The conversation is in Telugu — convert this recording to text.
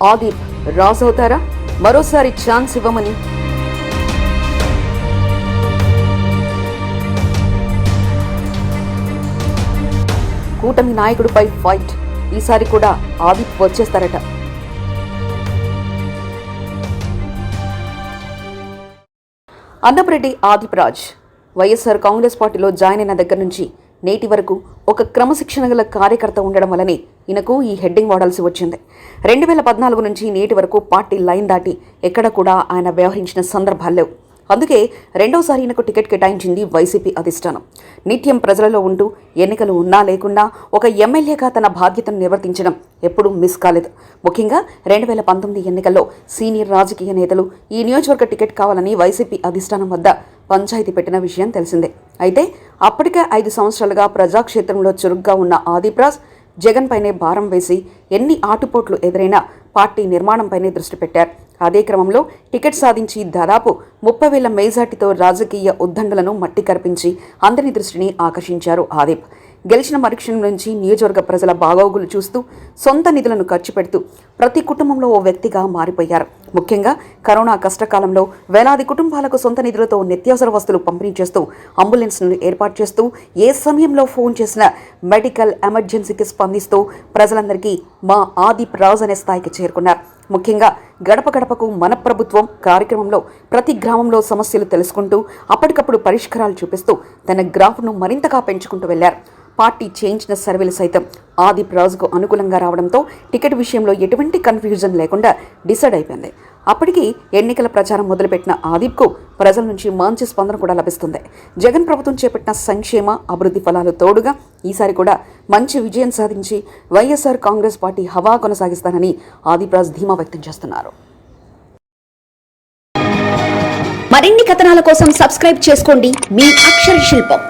ఆదిప్ రాజవుతారా మరోసారి ఛాన్స్ ఇవ్వమని. కూటమి నాయకుడిపై ఫైట్. ఈసారి కూడా ఆదిప్ వచ్చేస్తారట. అన్నపరెడ్డి ఆదిప్రాజ్. వైఎస్ఆర్ కాంగ్రెస్ పార్టీలో జాయిన్ అయిన దగ్గర నుంచి నేటి వరకు ఒక క్రమశిక్షణ గల కార్యకర్త ఉండడం వలనే ఈయనకు ఈ హెడ్డింగ్ వాడాల్సి వచ్చింది. రెండు వేల పద్నాలుగు నుంచి నేటి వరకు పార్టీ లైన్ దాటి ఎక్కడ కూడా ఆయన వ్యవహరించిన సందర్భాలు లేవు. అందుకే రెండోసారి ఈయనకు టికెట్ కేటాయించింది వైసీపీ అధిష్టానం. నిత్యం ప్రజలలో ఉంటూ ఎన్నికలు ఉన్నా లేకున్నా ఒక ఎమ్మెల్యేగా తన బాధ్యతను నిర్వర్తించడం ఎప్పుడూ మిస్ కాలేదు. ముఖ్యంగా రెండు వేల పంతొమ్మిది ఎన్నికల్లో సీనియర్ రాజకీయ నేతలు ఈ నియోజకవర్గ టికెట్ కావాలని వైసీపీ అధిష్టానం వద్ద పంచాయతీ పెట్టిన విషయం తెలిసిందే. అయితే అప్పటికే ఐదు సంవత్సరాలుగా ప్రజాక్షేత్రంలో చురుగ్గా ఉన్న ఆదిప్రాజ్ జగన్ పైనే భారం వేసి ఎన్ని ఆటుపోట్లు ఎదురైనా పార్టీ నిర్మాణంపైనే దృష్టి పెట్టారు. అదే క్రమంలో టికెట్ సాధించి దాదాపు ముప్పై వేల మేజాటితో రాజకీయ ఉద్దండలను మట్టి కరిపించి అందరి దృష్టిని ఆకర్షించారు ఆదిప్. గెలిచిన మరుక్షణం నుంచి నియోజకవర్గ ప్రజల బాగోగులు చూస్తూ సొంత నిధులను ఖర్చు పెడుతూ ప్రతి కుటుంబంలో ఓ వ్యక్తిగా మారిపోయారు. ముఖ్యంగా కరోనా కష్టకాలంలో వేలాది కుటుంబాలకు సొంత నిధులతో నిత్యావసర వస్తువులు పంపిణీ చేస్తూ అంబులెన్స్ను ఏర్పాటు చేస్తూ ఏ సమయంలో ఫోన్ చేసినా మెడికల్ ఎమర్జెన్సీకి స్పందిస్తూ ప్రజలందరికీ మా ఆదిప్ రాజ్ అనే స్థాయికి చేరుకున్నారు. ముఖ్యంగా గడప గడపకు మన ప్రభుత్వం కార్యక్రమంలో ప్రతి గ్రామంలో సమస్యలు తెలుసుకుంటూ అప్పటికప్పుడు పరిష్కారాలు చూపిస్తూ తన గ్రాఫ్ను మరింతగా పెంచుకుంటూ వెళ్ళారు పార్టీ చేయించిన సర్వేలు సైతం ఆదిప్ రాజుకు అనుకూలంగా రావడంతో టికెట్ విషయంలో ఎటువంటి కన్ఫ్యూజన్ లేకుండా డిసైడ్ అయిపోయింది. అప్పటికి ఎన్నికల ప్రచారం మొదలుపెట్టిన ఆదిప్కు ప్రజల నుంచి మంచి స్పందన కూడా లభిస్తుంది. జగన్ ప్రభుత్వం చేపట్టిన సంక్షేమ అభివృద్ధి ఫలాలు తోడుగా ఈసారి కూడా మంచి విజయం సాధించి వైఎస్ఆర్ కాంగ్రెస్ పార్టీ హవా కొనసాగిస్తానని ఆదిప్రాజ్ ధీమా వ్యక్తం చేస్తున్నారు. మరిన్ని కథనాల కోసం సబ్స్క్రైబ్ చేసుకోండి. మీ అక్షర శిల్పం.